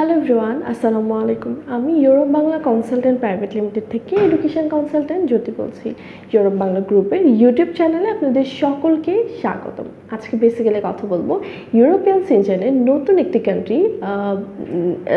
Hello everyone আসসালামু আলাইকুম আমি Europe Bangla consultant private limited থেকে এডুকেশন কনসালটেন্ট জ্যোতি বলছি। ইউরোপ বাংলা গ্রুপের ইউটিউব চ্যানেলে আপনাদের সকলকে স্বাগতম। আজকে বেসিক্যালি কথা বলব ইউরোপিয়ান সেনশনের নতুন একটি কান্ট্রি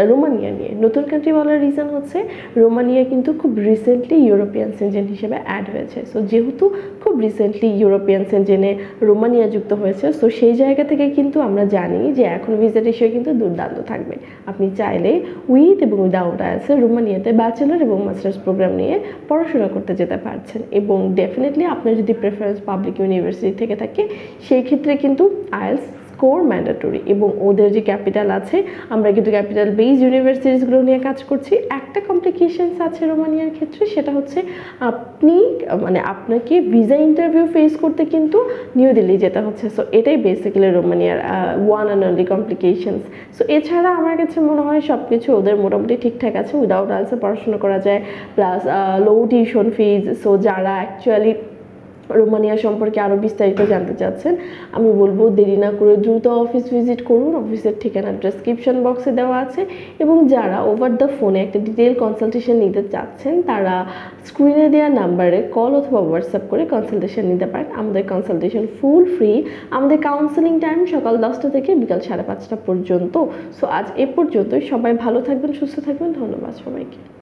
রোমানিয়া নিয়ে। নতুন কান্ট্রি বলার রিজন হচ্ছে, রোমানিয়া কিন্তু খুব রিসেন্টলি ইউরোপিয়ান সেনজেন হিসেবে অ্যাড হয়েছে। সো যেহেতু খুব রিসেন্টলি ইউরোপিয়ান সেন্টেনে রোমানিয়া যুক্ত হয়েছে। সো সেই জায়গা থেকে কিন্তু আমরা জানি যে এখন ভিজা রেশিও কিন্তু দুর্দান্ত থাকবে। আপনি চাইলে উইথ এবং উইদাউট আয়াসে রোমানিয়াতে ব্যাচেলার এবং মাস্টার্স প্রোগ্রাম নিয়ে পড়াশোনা করতে যেতে পারছেন। এবং ডেফিনেটলি আপনার যদি প্রেফারেন্স পাবলিক ইউনিভার্সিটি থেকে থাকে, সেই ক্ষেত্রে কিন্তু আইএলস স্কোর ম্যান্ডাটরি এবং ওদের যে ক্যাপিটাল আছে, আমরা কিন্তু ক্যাপিটাল বেস ইউনিভার্সিটিসগুলো নিয়ে কাজ করছি। একটা কমপ্লিকেশনস আছে রোমানিয়ার ক্ষেত্রে, সেটা হচ্ছে আপনি মানে আপনাকে ভিসা ইন্টারভিউ ফেস করতে কিন্তু নিউ দিল্লি যেতে হচ্ছে। সো এটাই basically রোমানিয়ার one and only complications so এছাড়া আমার কাছে মনে হয় সব কিছু ওদের মোটামুটি ঠিকঠাক আছে। উইদাউট আলসে পড়াশোনা করা যায়। Plus low tuition fees so যারা অ্যাকচুয়ালি রোমানিয়া সম্পর্কে আরও বিস্তারিত জানতে চাচ্ছেন, আমি বলব দেরি না করে দ্রুত অফিস ভিজিট করুন। অফিসের ঠিকানা ডেসক্রিপশন বক্সে দেওয়া আছে এবং যারা ওভার দ্য ফোনে একটা ডিটেল কনসালটেশন নিতে চাচ্ছেন, তারা স্ক্রিনে দেওয়া নাম্বারে কল অথবা হোয়াটসঅ্যাপ করে কনসালটেশন নিতে পারেন। আমাদের কনসালটেশন ফুল ফ্রি আমাদের কাউন্সেলিং টাইম সকাল দশটা থেকে বিকাল সাড়ে পাঁচটা পর্যন্ত। সো আজ এ পর্যন্তই। সবাই ভালো থাকবেন, সুস্থ থাকবেন। ধন্যবাদ সবাইকে।